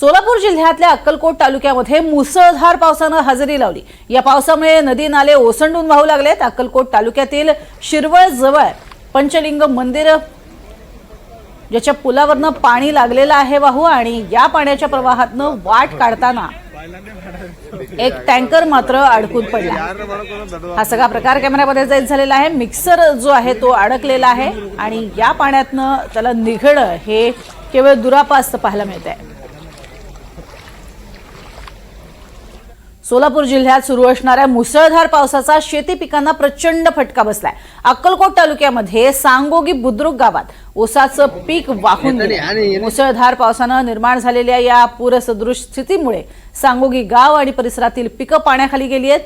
सोलापूर जिल्ह्यातल्या अक्कलकोट तालुक्यामध्ये मुसळधार पावसानं हजेरी लावली. या पावसामुळे नदी नाले ओसंडून वाहू लागलेत. अक्कलकोट तालुक्यातील शिरवळ जवळ पंचलिंग मंदिर ज्याच्या पुलावरनं पाणी लागलेलं आहे वाहू आणि या पाण्याच्या प्रवाहातनं वाट काढताना एक टँकर मात्र अडकून पडला. हा सगळा प्रकार कॅमेऱ्यामध्ये जैद झालेला आहे. मिक्सर जो आहे तो अडकलेला आहे आणि या पाण्यातनं त्याला निघणं हे केवळ दुरापास्त पाहायला मिळत आहे सोलापूर जिल्ह्यात सुरू असणाऱ्या मुसळधार पावसाचा शेती पिकांना प्रचंड फटका बसलाय. अक्कलकोट तालुक्यामध्ये सांगोगी बुद्रुक गावात ऊसाचं पीक वाहून गेलं. मुसळधार पावसानं निर्माण झालेल्या या पूरसदृश स्थितीमुळे सांगोगी गाव आणि परिसरातील पिकं पाण्याखाली गेली आहेत.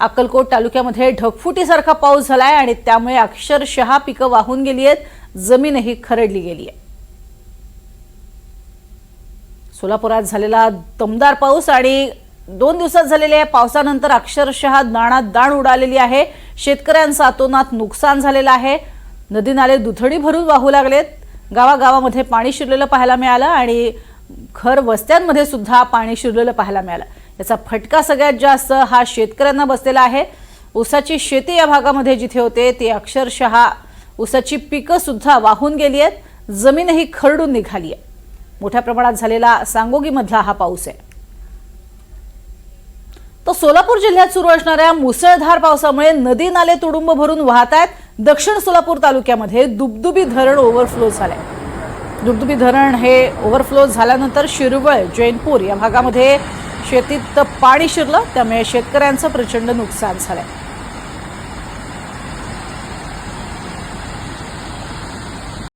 अक्कलकोट तालुक्यामध्ये ढगफुटीसारखा पाऊस झालाय आणि त्यामुळे अक्षरशः पिकं वाहून गेली आहेत. जमीनही खरडली गेली आहे. सोलापुरात झालेला दमदार पाऊस आणि दोन दिवसात झालेल्या या पावसानंतर अक्षरशः दाणात दाण उडालेली आहे. शेतकऱ्यांचं अतोनात नुकसान झालेलं आहे. नदी नाले दुथडी भरून वाहू लागलेत. गावागावामध्ये पाणी शिरलेलं पाहायला मिळालं आणि घर वस्त्यांमध्ये सुद्धा पाणी शिरलेलं पाहायला मिळालं. याचा फटका सगळ्यात जास्त हा शेतकऱ्यांना बसलेला आहे. ऊसाची शेती या भागामध्ये जिथे होते ते अक्षरशः ऊसाची पिकं सुद्धा वाहून गेली आहेत. जमीनही खरडून निघाली आहे. मोठ्या प्रमाणात झालेला सांगोगीमधला हा पाऊस आहे. तर सोलापूर जिल्ह्यात सुरू असणाऱ्या मुसळधार पावसामुळे नदी नाले तुडुंब भरून वाहत आहेत. दक्षिण सोलापूर तालुक्यामध्ये दुबदुबी धरण ओव्हरफ्लो झाले दुबदुबी धरण हे ओव्हरफ्लो झाल्यानंतर शिरवळ जैनपूर या भागामध्ये शेतीत पाणी शिरलं त्यामुळे शेतकऱ्यांचं प्रचंड नुकसान झालंय.